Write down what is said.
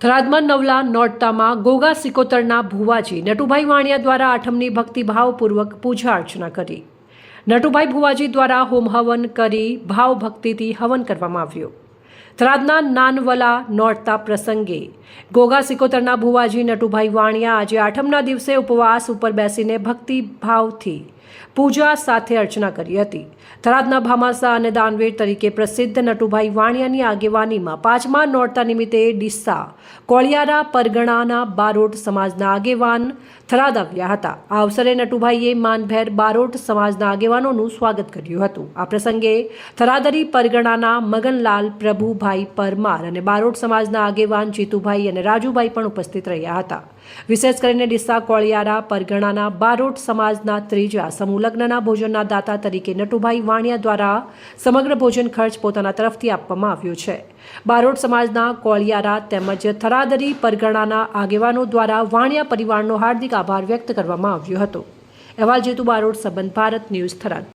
થરાદમાં નવલા નોરતામાં ગોગા સિકોતરના ભુવાજી નટુભાઈ વાણિયા દ્વારા આઠમની ભક્તિભાવપૂર્વક પૂજા અર્ચના કરી. નટુભાઈ ભુવાજી દ્વારા હોમ હવન કરી ભાવ ભક્તિથી હવન કરવામાં આવ્યું. થરાદના નાનવલા નોરતા પ્રસંગે ગોગા સિકોતરના ભુવાજી નટુભાઈ વાણિયા આજે આઠમના દિવસે ઉપવાસ ઉપર બેસીને ભક્તિભાવથી પૂજા સાથે અર્ચના કરી હતી. થરાદના ભામાસા અને દાનવીર તરીકે પ્રસિદ્ધ નટુભાઈ વાણિયાની આગેવાનીમાં પાંચમા નોરતા નિમિત્તે ડિસ્સા, કોળિયારા, પરગણાના બારોટ સમાજના આગેવાન થરાદ આવ્યા હતા. આ અવસરે નટુભાઈએ માનભેર બારોટ સમાજના આગેવાનોનું સ્વાગત કર્યું હતું. આ પ્રસંગે થરાદરી પરગણાના મગનલાલ, પ્રભુભાઈ પરમાર અને બારોટ સમાજના આગેવાન જીતુભાઈ અને રાજુભાઈ પણ ઉપસ્થિત રહ્યા હતા. વિશેષ કરીને ડિસ્સા, કોળિયારા, પરગણાના બારોટ સમાજના ત્રીજા સમૂહ લગ્નના ભોજનના દાતા તરીકે નટુભાઈ વાણિયા દ્વારા સમગ્ર ભોજન ખર્ચ પોતાના તરફથી આપવામાં આવ્યો છે. બારોટ સમાજના કોળિયારા તેમજ થરાદરી પરગણાના આગેવાનો દ્વારા વાણિયા પરિવારનો હાર્દિક આભાર વ્યક્ત કરવામાં આવ્યો હતો. અહેવાલ જેતુ બારોટ, સંબંધ ભારત ન્યૂઝ થરાદ.